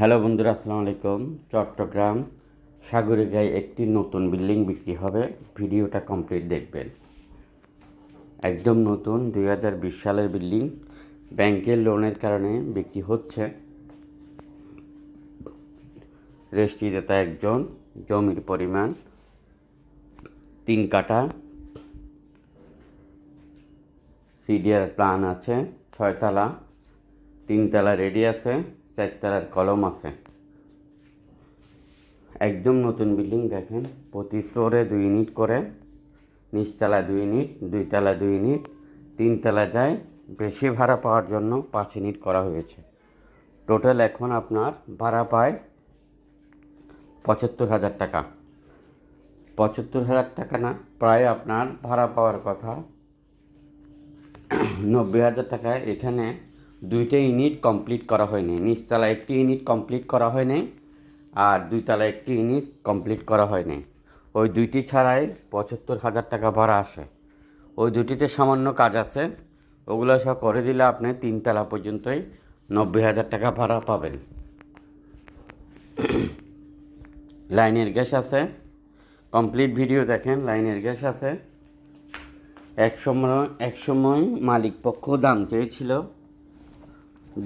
Hello বন্ধুরা, আসসালামু আলাইকুম। চট্টগ্রাম সাগরিকায় একটি নতুন বিল্ডিং বিক্রি হবে। ভিডিওটা কমপ্লিট দেখবেন। একদম নতুন, দুই হাজার বিশ সালের বিল্ডিং। ব্যাংকের লোনের কারণে বিক্রি হচ্ছে। রেস্ট্রিদাতা একজন, জমির পরিমাণ তিন কাটা সিডিআর প্ল্যান আছে ছয়তলা তিনতলা রেডি আছে। চারতলার কলম আছে। একদম নতুন বিল্ডিং দেখেন। প্রতি ফ্লোরে দুই ইউনিট করে। নিচতলা দুই ইউনিট, দুইতলা দুই ইউনিট, তিনতলা যায়। বেশি ভাড়া পাওয়ার জন্য পাঁচ ইউনিট করা হয়েছে। টোটাল এখন আপনার ভাড়া পায় পঁচাত্তর হাজার টাকা। পঁচাত্তর হাজার টাকা না, প্রায় আপনার ভাড়া পাওয়ার কথা। নব্বই হাজার টাকায় এখানে দুইটা ইউনিট কমপ্লিট করা হয়নি। নিচতলা একটি ইউনিট কমপ্লিট করা হয়নি আর দুইতলা একটি ইউনিট কমপ্লিট করা হয়নি। ওই দুইটি ছাড়াই পঁচাত্তর হাজার টাকা ভাড়া আসে। ওই দুটিতে সামান্য কাজ আছে। ওগুলো সব করে দিলে আপনি তিনতলা পর্যন্তই নব্বই হাজার টাকা ভাড়া পাবেন। লাইনের গ্যাস আছে। কমপ্লিট ভিডিও দেখেন, লাইনের গ্যাস আছে। এক সময় এক সময় মালিক পক্ষ দাম চেয়েছিল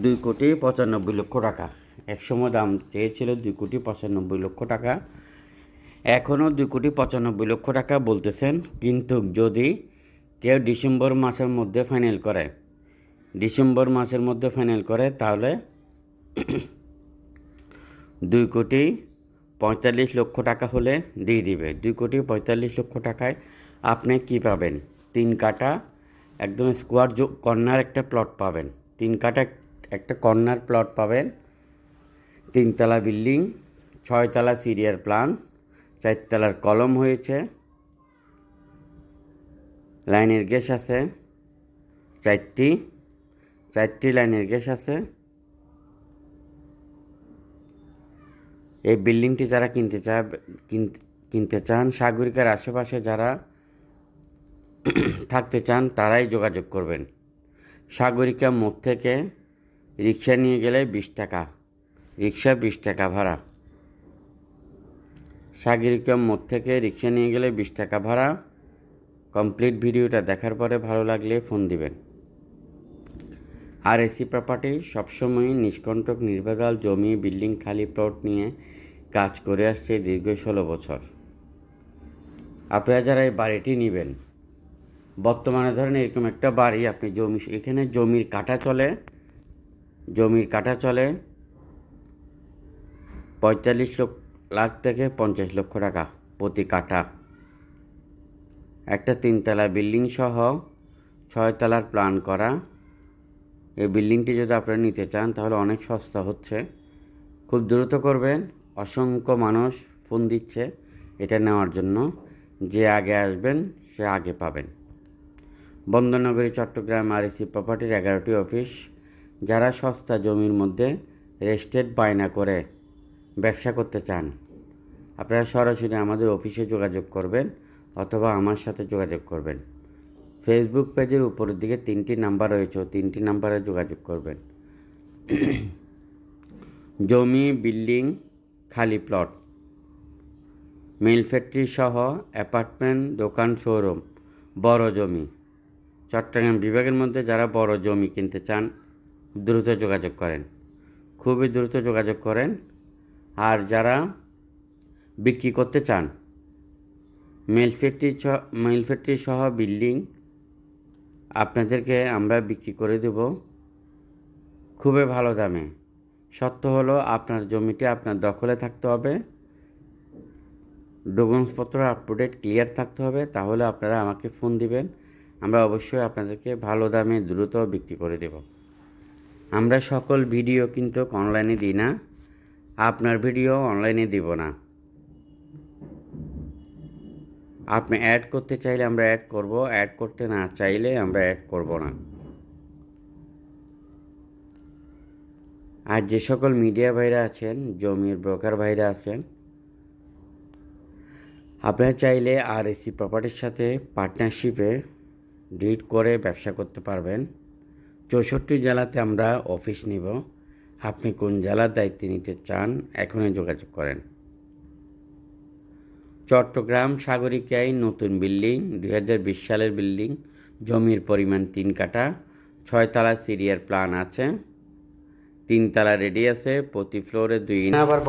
দুই কোটি পঁচানব্বই লক্ষ টাকা। এক সময় দাম চেয়েছিল দুই কোটি পঁচানব্বই লক্ষ টাকা। এখনও দুই কোটি পঁচানব্বই লক্ষ টাকা বলতেছেন, কিন্তু যদি কেউ ডিসেম্বর মাসের মধ্যে ফাইনাল করে, ডিসেম্বর মাসের মধ্যে ফাইনাল করে, তাহলে দুই কোটি পঁয়তাল্লিশ লক্ষ টাকা হলে দিয়ে দিবে। দুই কোটি পঁয়তাল্লিশ লক্ষ টাকায় আপনি কি পাবেন? তিন কাটা একদম স্কোয়ার কর্নার একটা প্লট পাবেন। তিন কাটা একটা কর্নার প্লট পাবেন, তিনতলা বিল্ডিং, ছয়তলা সিরিয়ার প্ল্যান চারতলার কলম হয়েছে, লাইনের গ্যাস আছে, চারটি চারটি লাইনের গ্যাস আছে। এই বিল্ডিংটি যারা কিনতে চায় কিনতে চান, সাগরিকার আশেপাশে যারা থাকতে চান, তারাই যোগাযোগ করবেন। সাগরিকা মোড় থেকে রিক্সা নিয়ে গেলে বিশ টাকা। রিক্সা বিশ টাকা ভাড়া। সাগরিকা মোড় থেকে রিক্সা নিয়ে গেলে বিশ টাকা ভাড়া। কমপ্লিট ভিডিওটা দেখার পরে ভালো লাগলে ফোন দিবেন। আর এসি প্রপার্টি সবসময় নিষ্কণ্টক, নির্ভেজাল জমি, বিল্ডিং, খালি প্লট নিয়ে কাজ করে আসছে দীর্ঘ ষোলো বছর। আপনারা যারা এই বাড়িটি নেবেন, বর্তমানে ধরেন এরকম একটা বাড়ি, আপনি জমি, এখানে জমির কাটা চলে জমির কাটা চলে পঁয়তাল্লিশ লাখ থেকে পঞ্চাশ লক্ষ টাকা প্রতি কাঠা। একটা তিনতলা বিল্ডিং সহ ছয়তলার প্ল্যান করা। এই বিল্ডিংটি যদি আপনারা নিতে চান, তাহলে অনেক সস্তা হচ্ছে। খুব দ্রুত করবেন। অসংখ্য মানুষ ফোন দিচ্ছে এটা নেওয়ার জন্য। যে আগে আসবেন, সে আগে পাবেন। বন্দরনগরী, চট্টগ্রাম আর আরএসি প্রপার্টির এগারোটি অফিস যারা সস্তা জমির মধ্যে রেস্টেড বায়না করে ব্যবসা করতে চান, আপনারা সরাসরি আমাদের অফিসে যোগাযোগ করবেন অথবা আমার সাথে যোগাযোগ করবেন। ফেসবুক পেজের উপরের দিকে তিনটি নাম্বার রয়েছে তিনটি নাম্বারে যোগাযোগ করবেন। জমি, বিল্ডিং, খালি প্লট, মিল ফ্যাক্টরি সহ অ্যাপার্টমেন্ট, দোকান, শোরুম, বড় জমি, চট্টগ্রাম বিভাগের মধ্যে যারা বড় জমি কিনতে চান দ্রুত যোগাযোগ করেন। খুবই দ্রুত যোগাযোগ করেন। আর যারা বিক্রি করতে চান, মিল ফ্যাক্টরি মিল ফ্যাক্টরি সহ বিল্ডিং আপনাদেরকে আমরা বিক্রি করে দেব খুবই ভালো দামে। সত্য হলো আপনার জমিটি আপনার দখলে থাকতে হবে। ডকুমেন্টসপত্র আপ টু ডেট ক্লিয়ার থাকতে হবে, তাহলে আপনারা আমাকে ফোন দিবেন। আমরা অবশ্যই আপনাদেরকে ভালো দামে দ্রুত বিক্রি করে দেব। আমরা সকল ভিডিও কিন্তু অনলাইনে দিই না, আপনার ভিডিও অনলাইনে দিব না। আপনি অ্যাড করতে চাইলে আমরা অ্যাড করব অ্যাড করতে না চাইলে আমরা অ্যাড করব না। আর যে সকল মিডিয়া ভাইরা আছেন, জমির ব্রোকার ভাইরা আছেন, আপনারা চাইলে আর এসি প্রপার্টির সাথে পার্টনারশিপে ডিড করে ব্যবসা করতে পারবেন। চৌষট্টি জেলাতে আমরা অফিস নিব। আপনি কোন জেলার দায়িত্ব নিতে চান, এখনই যোগাযোগ করেন। চট্টগ্রাম সাগরিকায় নতুন বিল্ডিং, দুই হাজার বিশ সালের বিল্ডিং, জমির পরিমাণ তিন কাঠা ছয়তলা সিরিয়ার প্ল্যান আছে তিনতলা রেডি আছে, প্রতি ফ্লোরে দুই আবার